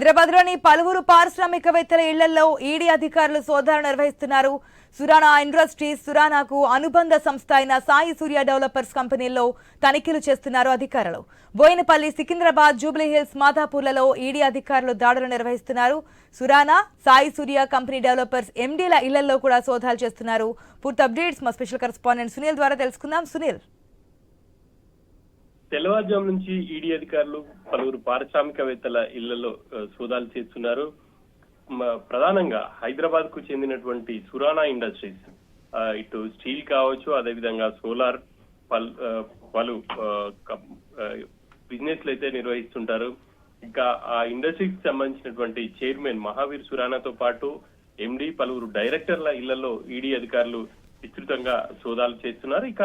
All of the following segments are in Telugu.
హైదరాబాద్లోని పలువురు పారిశ్రామికవేత్తల ఇళ్ళలో ఈడీ అధికారులు సోదాలు నిర్వహిస్తున్నారు. సురానా ఇండస్ట్రీస్ సురానాకు అనుబంధ సంస్థ అయిన సాయి సూర్య డెవలపర్స్ కంపెనీల్లో తనిఖీలు చేస్తున్నారు అధికారులు. బోయినపల్లి సికింద్రాబాద్ జూబ్లీ హిల్స్ మాధాపూర్లలో ఈడీ అధికారులు దాడులు నిర్వహిస్తున్నారు. సురానా సాయి సూర్య కంపెనీ డెవలపర్స్ ఎండీల ఇళ్ళలో కూడా సోదాలు చేస్తున్నారు. పూర్తి అప్డేట్స్ మా స్పెషల్ కరెస్పాండెంట్ సునీల్ ద్వారా తెలుసుకుందాం. సునీల్. తెల్లవారుజాము నుంచి ఈడీ అధికారులు పలువురు పారిశ్రామికవేత్తల ఇళ్ళలో సోదాలు చేస్తున్నారు. ప్రధానంగా హైదరాబాద్కు చెందినటువంటి సురానా ఇండస్ట్రీస్ ఇటు స్టీల్ కావచ్చు అదేవిధంగా సోలార్ పల్ పలు బిజినెస్లు అయితే నిర్వహిస్తుంటారు. ఇంకా ఆ ఇండస్ట్రీకి సంబంధించినటువంటి చైర్మన్ మహావీర్ సురానాతో పాటు ఎండి పలువురు డైరెక్టర్ల ఇళ్ళలో ఈడీ అధికారులు విస్తృతంగా సోదాలు చేస్తున్నారు. ఇక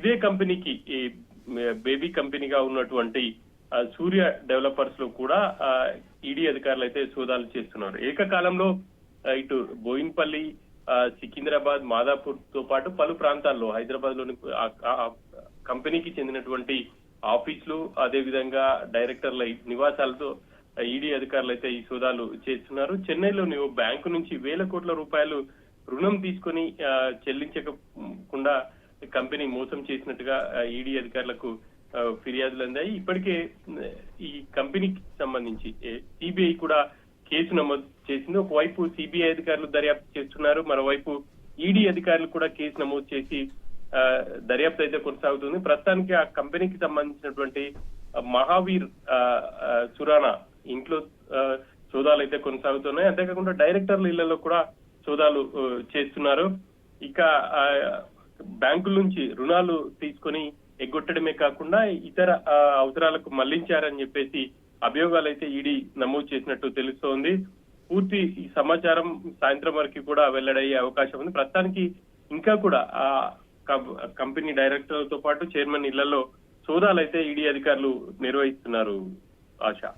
ఇదే కంపెనీకి బేబీ కంపెనీగా ఉన్నటువంటి సూర్య డెవలపర్స్లో కూడా ఈడీ అధికారులు అయితే సోదాలు చేస్తున్నారు. ఏకకాలంలో ఇటు బోయిన్పల్లి ఆ, సికింద్రాబాద్ మాదాపూర్తో పాటు పలు ప్రాంతాల్లో హైదరాబాద్లోని కంపెనీకి చెందినటువంటి ఆఫీసులు అదే విధంగా డైరెక్టర్ల నివాసాలతో ఈడీ అధికారులు అయితే ఈ సోదాలు చేస్తున్నారు. చెన్నైలోని ఓ బ్యాంకు నుంచి వేల కోట్ల రూపాయలు రుణం తీసుకొని చెల్లించకుండా కంపెనీ మోసం చేసినట్టుగా ఈడీ అధికారులకు ఫిర్యాదులు అందాయి. ఇప్పటికే ఈ కంపెనీకి సంబంధించి సిబిఐ కూడా కేసు నమోదు చేసింది. ఒకవైపు సిబిఐ అధికారులు దర్యాప్తు చేస్తున్నారు మరోవైపు ఈడీ అధికారులు కూడా కేసు నమోదు చేసి ఆ, దర్యాప్తు అయితే కొనసాగుతుంది. ప్రస్తుతానికి ఆ కంపెనీకి సంబంధించినటువంటి మహావీర్ ఆ, సురానా ఇంట్లో ఆ, సోదాలు అయితే కొనసాగుతున్నాయి. అంతేకాకుండా డైరెక్టర్ల ఇళ్ళలో కూడా సోదాలు చేస్తున్నారు. ఇక ఆ, బ్యాంకుల నుంచి రుణాలు తీసుకొని ఎగ్గొట్టడమే కాకుండా ఇతర ఆ, అవసరాలకు మళ్ళించారని చెప్పేసి అభియోగాలు అయితే ఈడీ నమోదు చేసినట్టు తెలుస్తోంది. పూర్తి ఈ సమాచారం సాయంత్రం వరకు కూడా వెల్లడయ్యే అవకాశం ఉంది. ప్రస్తుతానికి ఇంకా కూడా ఆ కం- కంపెనీ డైరెక్టర్లతో పాటు చైర్మన్ ఇళ్ళలో సోదాలు అయితే ఈడీ అధికారులు నిర్వహిస్తున్నారు ఆశ.